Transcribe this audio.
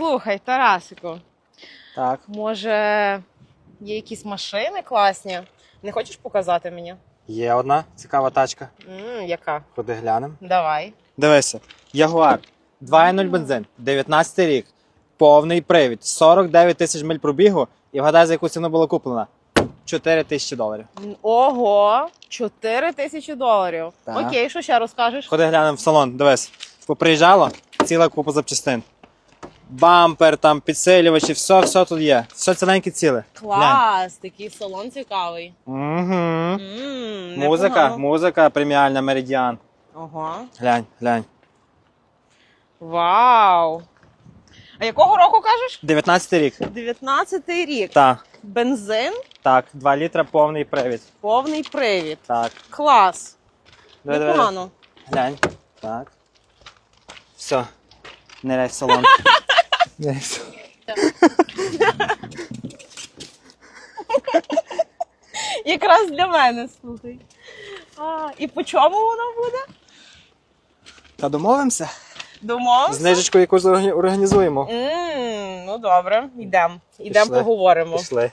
Слухай, Тарасику, Так. може є якісь машини класні? Не хочеш показати мені? Є одна цікава тачка. м яка? Ходи глянемо. Давай. Дивися. Ягуар. 2.0 бензин, 19 рік, повний привід, 49 тисяч миль пробігу. І вгадай, за яку ціну була куплена? 4 тисячі доларів. М, Ого, 4 тисячі доларів. Так. Окей, що ще розкажеш? Ходи глянемо в салон, дивись. Поприїжджало, ціла купа запчастин. Бампер, там, підсилювачі, все, все тут є. Все ціленьке ціле. Клас, такий салон цікавий. Угу. М, Музика, непогано. музика преміальна Меридіан. Ага. Глянь, глянь. Вау. А якого року кажеш? 19 рік. 19-й рік. Так, Бензин, так, 2 літра повний привід. повний привід. Так. Клас. Непогано. Глянь. Так. Все. Ниряй в салон. Салон. Якраз для мене, слухай. А, і по чому воно буде? Та домовимося? Домовився? Знижечку якусь організуємо. М, ну добре, йдемо. Йдемо Пішли. поговоримо. Пішли.